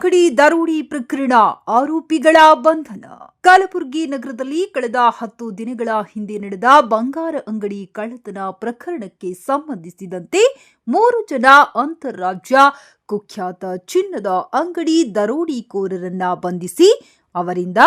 ಅಂಗಡಿ ದರೋಡಿ ಪ್ರಕರಣ, ಆರೋಪಿಗಳ ಬಂಧನ. ಕಲಬುರಗಿ ನಗರದಲ್ಲಿ ಕಳೆದ ಹತ್ತು ದಿನಗಳ ಹಿಂದೆ ನಡೆದ ಬಂಗಾರ ಅಂಗಡಿ ಕಳ್ಳತನ ಪ್ರಕರಣಕ್ಕೆ ಸಂಬಂಧಿಸಿದಂತೆ ಮೂರು ಜನ ಅಂತಾರಾಜ್ಯ ಕುಖ್ಯಾತ ಚಿನ್ನದ ಅಂಗಡಿ ದರೋಡಿಕೋರರನ್ನ ಬಂಧಿಸಿ ಅವರಿಂದ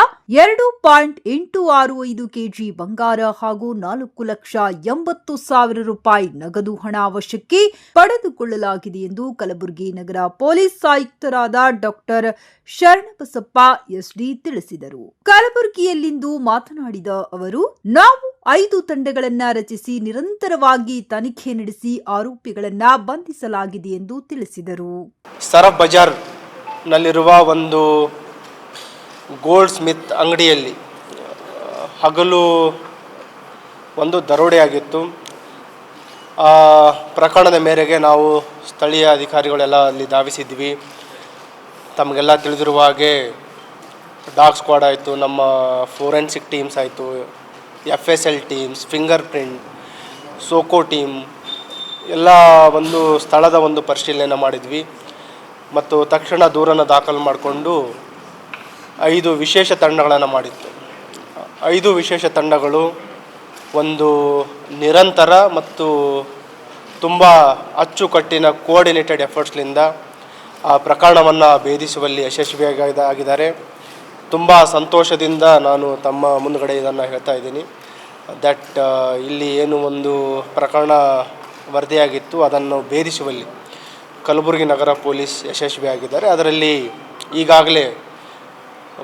ಎರಡು ಪಾಯಿಂಟ್ ಎಂಟು ಆರು ಐದು ಕೆಜಿ ಬಂಗಾರ ಹಾಗೂ ನಾಲ್ಕು ಲಕ್ಷ ಎಂಬತ್ತು ಸಾವಿರ ರೂಪಾಯಿ ನಗದು ಹಣ ವಶಕ್ಕೆ ಪಡೆದುಕೊಳ್ಳಲಾಗಿದೆ ಎಂದು ಕಲಬುರಗಿ ನಗರ ಪೊಲೀಸ್ ಆಯುಕ್ತರಾದ ಡಾಕ್ಟರ್ ಶರಣಬಸಪ್ಪ ಎಸ್ಡಿ ತಿಳಿಸಿದರು. ಕಲಬುರಗಿಯಲ್ಲಿಂದು ಮಾತನಾಡಿದ ಅವರು, ನಾವು ಐದು ತಂಡಗಳನ್ನ ರಚಿಸಿ ನಿರಂತರವಾಗಿ ತನಿಖೆ ನಡೆಸಿ ಆರೋಪಿಗಳನ್ನ ಬಂಧಿಸಲಾಗಿದೆ ಎಂದು ತಿಳಿಸಿದರು. ಸರಫ್ ಬಜಾರ್ನಲ್ಲಿರುವ ಒಂದು ಗೋಲ್ಡ್ ಸ್ಮಿತ್ ಅಂಗಡಿಯಲ್ಲಿ ಹಗಲು ಒಂದು ದರೋಡೆಯಾಗಿತ್ತು. ಆ ಪ್ರಕರಣದ ಮೇರೆಗೆ ನಾವು ಸ್ಥಳೀಯ ಅಧಿಕಾರಿಗಳೆಲ್ಲ ಅಲ್ಲಿ ಧಾವಿಸಿದ್ವಿ. ತಮಗೆಲ್ಲ ತಿಳಿದಿರುವ ಹಾಗೆ ಡಾಗ್ ಸ್ಕ್ವಾಡ್ ಆಯಿತು, ನಮ್ಮ ಫೋರೆನ್ಸಿಕ್ ಟೀಮ್ಸ್ ಆಯಿತು F S L teams, fingerprint, SOCO team, ಎಲ್ಲ ಒಂದು ಸ್ಥಳದ ಒಂದು ಪರಿಶೀಲನೆ ಮಾಡಿದ್ವಿ. ಮತ್ತು ತಕ್ಷಣ ದೂರನ್ನು ದಾಖಲು ಮಾಡಿಕೊಂಡು ಐದು ವಿಶೇಷ ತಂಡಗಳನ್ನು ಮಾಡಿತ್ತು. ಐದು ವಿಶೇಷ ತಂಡಗಳು ಒಂದು ನಿರಂತರ ಮತ್ತು ತುಂಬ ಅಚ್ಚುಕಟ್ಟಿನ ಕೋಆರ್ಡಿನೇಟೆಡ್ ಎಫರ್ಟ್ಸ್ನಿಂದ ಆ ಪ್ರಕರಣವನ್ನು ಭೇದಿಸುವಲ್ಲಿ ಯಶಸ್ವಿಯಾಗಿ ಆಗಿದ್ದಾರೆ ತುಂಬ ಸಂತೋಷದಿಂದ ನಾನು ತಮ್ಮ ಮುಂದುಗಡೆ ಇದನ್ನು ಹೇಳ್ತಾ ಇದ್ದೀನಿ. ದಟ್ ಇಲ್ಲಿ ಏನು ಒಂದು ಪ್ರಕರಣ ವರದಿಯಾಗಿತ್ತು, ಅದನ್ನು ಭೇದಿಸುವಲ್ಲಿ ಕಲಬುರಗಿ ನಗರ ಪೊಲೀಸ್ ಯಶಸ್ವಿಯಾಗಿದ್ದಾರೆ. ಅದರಲ್ಲಿ ಈಗಾಗಲೇ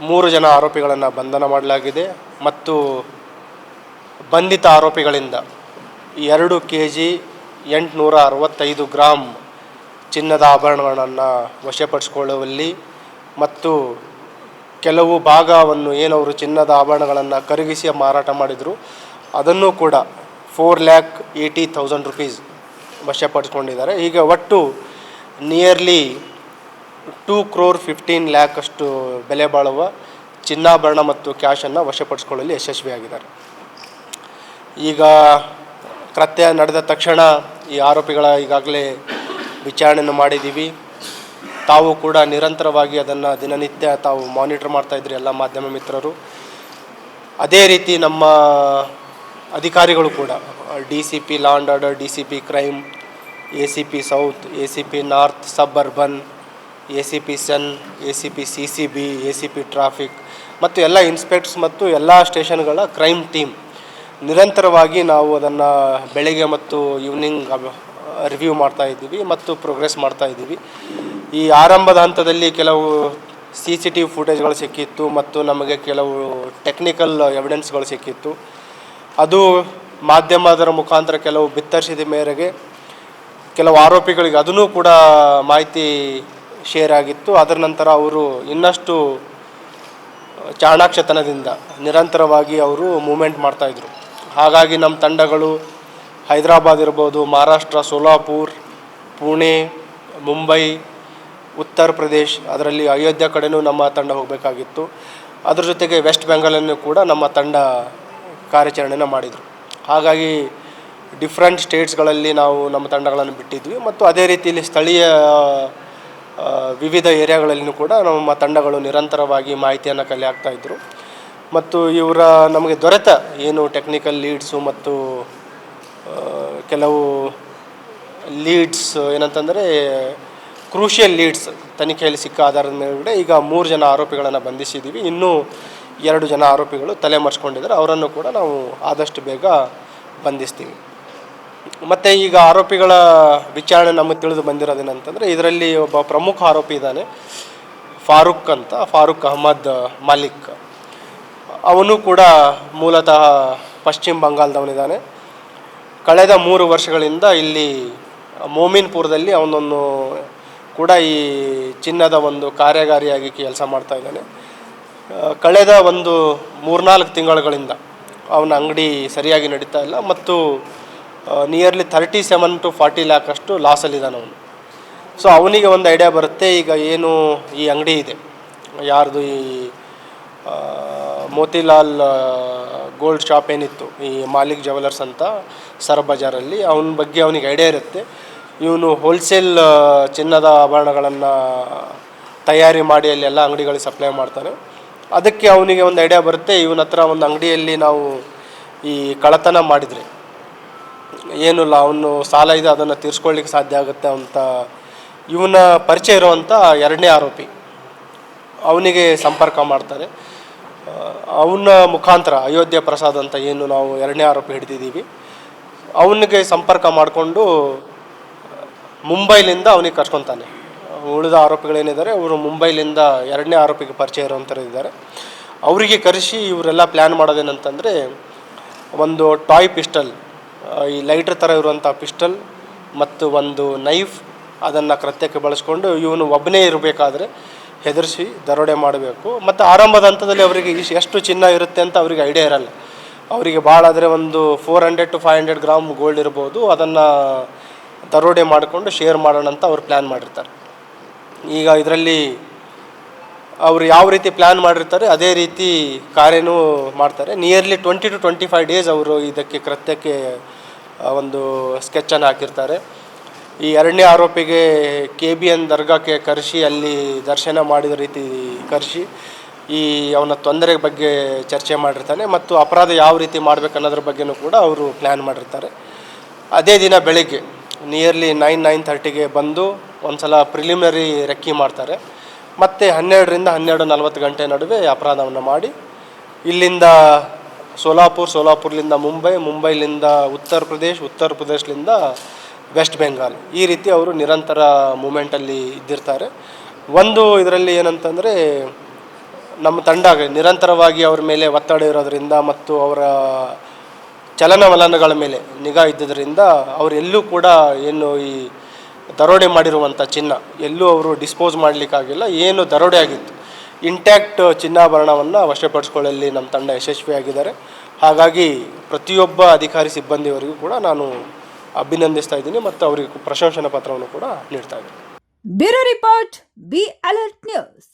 ಮೂರು ಜನ ಆರೋಪಿಗಳನ್ನು ಬಂಧನ ಮಾಡಲಾಗಿದೆ ಮತ್ತು ಬಂಧಿತ ಆರೋಪಿಗಳಿಂದ ಎರಡು ಕೆ ಜಿ ಎಂಟುನೂರ ಅರವತ್ತೈದು ಗ್ರಾಮ್ ಚಿನ್ನದ ಆಭರಣಗಳನ್ನು ವಶಪಡಿಸಿಕೊಳ್ಳುವಲ್ಲಿ ಮತ್ತು ಕೆಲವು ಭಾಗವನ್ನು ಏನವರು ಚಿನ್ನದ ಆಭರಣಗಳನ್ನು ಕರಗಿಸಿ ಮಾರಾಟ ಮಾಡಿದರು. ಅದನ್ನು ಕೂಡ four lakh eighty thousand rupees ವಶಪಡಿಸ್ಕೊಂಡಿದ್ದಾರೆ. ಈಗ ಒಟ್ಟು nearly two crore fifteen lakh ಅಷ್ಟು ಬೆಲೆ ಬಾಳುವ ಚಿನ್ನಾಭರಣ ಮತ್ತು ಕ್ಯಾಶನ್ನು ವಶಪಡಿಸ್ಕೊಳ್ಳಲು ಯಶಸ್ವಿಯಾಗಿದ್ದಾರೆ. ಈಗ ಕೃತ್ಯ ನಡೆದ ತಕ್ಷಣ ಈ ಆರೋಪಿಗಳ ಈಗಾಗಲೇ ವಿಚಾರಣೆಯನ್ನು ಮಾಡಿದ್ದೀವಿ. ತಾವು ಕೂಡ ನಿರಂತರವಾಗಿ ಅದನ್ನು ದಿನನಿತ್ಯ ತಾವು ಮಾನಿಟರ್ ಮಾಡ್ತಾಯಿದ್ರಿ ಎಲ್ಲ ಮಾಧ್ಯಮ ಮಿತ್ರರು. ಅದೇ ರೀತಿ ನಮ್ಮ ಅಧಿಕಾರಿಗಳು ಕೂಡ D C P law and order D C P crime A C P south A C P north, suburban A C P cell A C P C C B A C P traffic ಮತ್ತು ಎಲ್ಲ ಇನ್ಸ್ಪೆಕ್ಟ್ಸ್ ಮತ್ತು ಎಲ್ಲ ಸ್ಟೇಷನ್ಗಳ crime team ನಿರಂತರವಾಗಿ ನಾವು ಅದನ್ನು ಬೆಳಿಗ್ಗೆ ಮತ್ತು evening review ಮಾಡ್ತಾ ಇದ್ದೀವಿ ಮತ್ತು ಪ್ರೋಗ್ರೆಸ್ ಮಾಡ್ತಾ ಇದ್ದೀವಿ. ಈ ಆರಂಭದ ಹಂತದಲ್ಲಿ ಕೆಲವು ಸಿ ಸಿ ಟಿ ವಿ ಫುಟೇಜ್ಗಳು ಸಿಕ್ಕಿತ್ತು ಮತ್ತು ನಮಗೆ ಕೆಲವು ಟೆಕ್ನಿಕಲ್ ಎವಿಡೆನ್ಸ್ಗಳು ಸಿಕ್ಕಿತ್ತು. ಅದು ಮಾಧ್ಯಮದರ ಮುಖಾಂತರ ಕೆಲವು ಬಿತ್ತರಿಸಿದ ಮೇರೆಗೆ ಕೆಲವು ಆರೋಪಿಗಳಿಗೆ ಅದನ್ನೂ ಕೂಡ ಮಾಹಿತಿ ಶೇರ್ ಆಗಿತ್ತು. ಅದರ ನಂತರ ಅವರು ಇನ್ನಷ್ಟು ಚಾಣಾಕ್ಷತನದಿಂದ ನಿರಂತರವಾಗಿ ಅವರು ಮೂಮೆಂಟ್ ಮಾಡ್ತಾಯಿದ್ರು ಹಾಗಾಗಿ ನಮ್ಮ ತಂಡಗಳು ಹೈದರಾಬಾದ್ ಇರ್ಬೋದು, ಮಹಾರಾಷ್ಟ್ರ, ಸೋಲಾಪುರ್, ಪುಣೆ, ಮುಂಬೈ, ಉತ್ತರ ಪ್ರದೇಶ್, ಅದರಲ್ಲಿ ಅಯೋಧ್ಯೆ ಕಡೆಯೂ ನಮ್ಮ ತಂಡ ಹೋಗಬೇಕಾಗಿತ್ತು. ಅದ್ರ ಜೊತೆಗೆ ವೆಸ್ಟ್ ಬೆಂಗಾಲನ್ನು ಕೂಡ ನಮ್ಮ ತಂಡ ಕಾರ್ಯಾಚರಣೆಯನ್ನು ಮಾಡಿದರು. ಹಾಗಾಗಿ ಡಿಫ್ರೆಂಟ್ ಸ್ಟೇಟ್ಸ್ಗಳಲ್ಲಿ ನಾವು ನಮ್ಮ ತಂಡಗಳನ್ನು ಬಿಟ್ಟಿದ್ವಿ. ಮತ್ತು ಅದೇ ರೀತಿಯಲ್ಲಿ ಸ್ಥಳೀಯ ವಿವಿಧ ಏರಿಯಾಗಳಲ್ಲಿಯೂ ಕೂಡ ನಮ್ಮ ತಂಡಗಳು ನಿರಂತರವಾಗಿ ಮಾಹಿತಿಯನ್ನು ಕಲೆ ಹಾಕ್ತಾಯಿದ್ರು ಮತ್ತು ಇವರ ನಮಗೆ ದೊರೆತ ಏನು ಟೆಕ್ನಿಕಲ್ ಲೀಡ್ಸು ಮತ್ತು ಕೆಲವು ಲೀಡ್ಸ್ ಏನಂತಂದರೆ ಕ್ರೂಷಿಯಲ್ ಲೀಡ್ಸ್ ತನಿಖೆಯಲ್ಲಿ ಸಿಕ್ಕ ಆಧಾರದ ಮೇಲೆ ಈಗ ಮೂರು ಜನ ಆರೋಪಿಗಳನ್ನು ಬಂಧಿಸಿದ್ದೀವಿ ಇನ್ನೂ ಎರಡು ಜನ ಆರೋಪಿಗಳು ತಲೆ ಮರೆಸ್ಕೊಂಡಿದ್ದಾರೆ ಅವರನ್ನು ಕೂಡ ನಾವು ಆದಷ್ಟು ಬೇಗ ಬಂಧಿಸ್ತೀವಿ. ಮತ್ತು ಈಗ ಆರೋಪಿಗಳ ವಿಚಾರಣೆ ನಮಗೆ ತಿಳಿದು ಬಂದಿರೋದೇನಂತಂದರೆ ಇದರಲ್ಲಿ ಒಬ್ಬ ಪ್ರಮುಖ ಆರೋಪಿ ಇದ್ದಾನೆ, ಫಾರೂಕ್ ಅಂತ, ಫಾರೂಕ್ ಅಹಮದ್ ಮಾಲಿಕ್. ಅವನು ಕೂಡ ಮೂಲತಃ ಪಶ್ಚಿಮ ಬಂಗಾಳದವನಿದ್ದಾನೆ. ಕಳೆದ ಮೂರು ವರ್ಷಗಳಿಂದ ಇಲ್ಲಿ ಮೋಮಿನ್ಪುರದಲ್ಲಿ ಅವನನ್ನು ಕೂಡ ಈ ಚಿನ್ನದ ಒಂದು ಕಾರ್ಯಗಾರಿಯಾಗಿ ಕೆಲಸ ಮಾಡ್ತಾ ಇದ್ದಾನೆ. ಕಳೆದ ಒಂದು ಮೂರ್ನಾಲ್ಕು ತಿಂಗಳುಗಳಿಂದ ಅವನ ಅಂಗಡಿ ಸರಿಯಾಗಿ ನಡೀತಾ ಇಲ್ಲ ಮತ್ತು nearly thirty seven to forty lakh ಅಷ್ಟು ಲಾಸಲ್ಲಿದ್ದಾನೆ ಅವನು. ಸೊ ಅವನಿಗೆ ಒಂದು ಐಡಿಯಾ ಬರುತ್ತೆ, ಈಗ ಏನು ಈ ಅಂಗಡಿ ಇದೆ. ಯಾರ್ದು ಈ ಮೋತಿಲಾಲ್ ಗೋಲ್ಡ್ ಶಾಪ್ ಏನಿತ್ತು, ಈ ಮಾಲಿಕ್ ಜ್ಯುವೆಲರ್ಸ್ ಅಂತ ಸರ್ ಬಜಾರಲ್ಲಿ, ಅವನ ಬಗ್ಗೆ ಅವನಿಗೆ ಐಡಿಯಾ ಇರುತ್ತೆ. ಇವನು ಹೋಲ್ಸೇಲ್ ಚಿನ್ನದ ಆಭರಣಗಳನ್ನು ತಯಾರಿ ಮಾಡಿ ಅಲ್ಲಿ ಎಲ್ಲ ಅಂಗಡಿಗಳಿಗೆ ಸಪ್ಲೈ ಮಾಡ್ತಾನೆ. ಅದಕ್ಕೆ ಅವನಿಗೆ ಒಂದು ಐಡಿಯಾ ಬರುತ್ತೆ ಇವನ ಹತ್ರ ಒಂದು ಅಂಗಡಿಯಲ್ಲಿ ನಾವು ಈ ಕಳತನ ಮಾಡಿದರೆ. ಏನಿಲ್ಲ ಅವನು ಸಾಲ ಇದೆ, ಅದನ್ನು ತೀರಿಸ್ಕೊಳ್ಳಿಕ್ಕೆ ಸಾಧ್ಯ ಆಗುತ್ತೆ ಅಂತ ಇವನ ಪರಿಚಯ ಇರುವಂಥ ಎರಡನೇ ಆರೋಪಿ ಅವನಿಗೆ ಸಂಪರ್ಕ ಮಾಡ್ತಾರೆ. ಅವನ ಮುಖಾಂತರ ಅಯೋಧ್ಯೆ ಪ್ರಸಾದ್ ಅಂತ ಏನು ನಾವು ಎರಡನೇ ಆರೋಪಿ ಹಿಡಿದಿದ್ದೀವಿ. ಅವನಿಗೆ ಸಂಪರ್ಕ ಮಾಡಿಕೊಂಡು ಮುಂಬೈಲಿಂದ ಅವನಿಗೆ ಕರ್ಕೊತಾನೆ ಉಳಿದ ಆರೋಪಿಗಳೇನಿದ್ದಾರೆ ಅವರು ಮುಂಬೈಲಿಂದ ಎರಡನೇ ಆರೋಪಿಗೆ ಪರಿಚಯ ಇರುವಂಥವ್ರು ಇದ್ದಾರೆ. ಅವರಿಗೆ ಕರೆಸಿ ಇವರೆಲ್ಲ ಪ್ಲ್ಯಾನ್ ಮಾಡೋದೇನಂತಂದರೆ ಒಂದು ಟಾಯ್ ಪಿಸ್ಟಲ್ ಈ ಲೈಟ್ರ್ ಥರ ಇರುವಂಥ ಪಿಸ್ಟಲ್ ಮತ್ತು ಒಂದು ನೈಫ್ ಅದನ್ನು ಕೃತ್ಯಕ್ಕೆ ಬಳಸ್ಕೊಂಡು ಇವನು ಒಬ್ಬನೇ ಇರಬೇಕಾದ್ರೆ ಹೆದರಿಸಿ ದರೋಡೆ ಮಾಡಬೇಕು. ಮತ್ತು ಆರಂಭದ ಹಂತದಲ್ಲಿ ಅವರಿಗೆ ಇಶ್- ಎಷ್ಟು ಚಿನ್ನ ಇರುತ್ತೆ ಅಂತ ಅವರಿಗೆ ಐಡಿಯಾ ಇರಲ್ಲ. ಅವರಿಗೆ ಭಾಳ ಆದರೆ ಒಂದು four hundred to five hundred gram gold ಇರ್ಬೋದು. ಅದನ್ನು ದರೋಡೆ ಮಾಡಿಕೊಂಡು ಶೇರ್ ಮಾಡೋಣ ಅಂತ ಅವ್ರು ಪ್ಲ್ಯಾನ್ ಮಾಡಿರ್ತಾರೆ. ಈಗ ಇದರಲ್ಲಿ ಅವರು ಯಾವ ರೀತಿ ಪ್ಲ್ಯಾನ್ ಮಾಡಿರ್ತಾರೆ, ಅದೇ ರೀತಿ ಕಾರ್ಯನೂ ಮಾಡ್ತಾರೆ. Nearly twenty to twenty five days ಅವರು ಇದಕ್ಕೆ ಕೃತ್ಯಕ್ಕೆ ಒಂದು ಸ್ಕೆಚನ್ನು ಹಾಕಿರ್ತಾರೆ. ಈ ಎರಡನೇ ಆರೋಪಿಗೆ ಕೆ ಬಿ ಎನ್ ದರ್ಗಾಕ್ಕೆ ಕರೆಸಿ, ಅಲ್ಲಿ ದರ್ಶನ ಮಾಡಿದ ರೀತಿ ಕರೆಸಿ, ಈ ಅವನ ತೊಂದರೆ ಬಗ್ಗೆ ಚರ್ಚೆ ಮಾಡಿರ್ತಾನೆ ಮತ್ತು ಅಪರಾಧ ಯಾವ ರೀತಿ ಮಾಡಬೇಕನ್ನೋದ್ರ ಬಗ್ಗೆನೂ ಕೂಡ ಅವರು ಪ್ಲ್ಯಾನ್ ಮಾಡಿರ್ತಾರೆ. ಅದೇ ದಿನ ಬೆಳಿಗ್ಗೆ ನಿಯರ್ಲಿ ನೈನ್ ನೈನ್ ಥರ್ಟಿಗೆ ಬಂದು ಒಂದು ಸಲ ಪ್ರಿಲಿಮಿನರಿ ರೆಕ್ಕಿ ಮಾಡ್ತಾರೆ. ಮತ್ತು ಹನ್ನೆರಡರಿಂದ ಹನ್ನೆರಡು ನಲ್ವತ್ತು ಗಂಟೆ ನಡುವೆ ಅಪರಾಧವನ್ನು ಮಾಡಿ, ಇಲ್ಲಿಂದ ಸೋಲಾಪುರ್, ಸೋಲಾಪುರ್ಲಿಂದ ಮುಂಬೈ, ಮುಂಬೈಲಿಂದ ಉತ್ತರ ಪ್ರದೇಶ್, ಉತ್ತರ ಪ್ರದೇಶ್ಲಿಂದ ವೆಸ್ಟ್ ಬೆಂಗಾಲ್. ಈ ರೀತಿ ಅವರು ನಿರಂತರ ಮೂಮೆಂಟಲ್ಲಿ ಇದ್ದಿರ್ತಾರೆ. ಒಂದು ಇದರಲ್ಲಿ ಏನಂತಂದರೆ, ನಮ್ಮ ತಂಡ ನಿರಂತರವಾಗಿ ಅವ್ರ ಮೇಲೆ ಒತ್ತಡ ಇರೋದರಿಂದ ಮತ್ತು ಅವರ ಚಲನವಲನಗಳ ಮೇಲೆ ನಿಗಾ ಇದ್ದಿದ್ದರಿಂದ ಅವರೆಲ್ಲೂ ಕೂಡ ಏನು ಈ ದರೋಡೆ ಮಾಡಿರುವಂಥ ಚಿನ್ನ ಎಲ್ಲೂ ಅವರು ಡಿಸ್ಪೋಸ್ ಮಾಡಲಿಕ್ಕಾಗಿಲ್ಲ. ಏನು ದರೋಡೆ ಆಗಿತ್ತು. ಇಂಟ್ಯಾಕ್ಟ್ ಚಿನ್ನಾಭರಣವನ್ನು ವಶಪಡಿಸ್ಕೊಳ್ಳಲ್ಲಿ ನಮ್ಮ ತಂಡ ಯಶಸ್ವಿಯಾಗಿದ್ದಾರೆ. ಹಾಗಾಗಿ ಪ್ರತಿಯೊಬ್ಬ ಅಧಿಕಾರಿ ಸಿಬ್ಬಂದಿಯವರಿಗೂ ಕೂಡ ನಾನು ಅಭಿನಂದಿಸ್ತಾ ಇದ್ದೀನಿ ಮತ್ತು ಅವರಿಗೆ ಪ್ರಶಂಸನಾ ಪತ್ರವನ್ನು ಕೂಡ ನೀಡ್ತಾ ಇದ್ದೀನಿ. Bureau report, B alert news.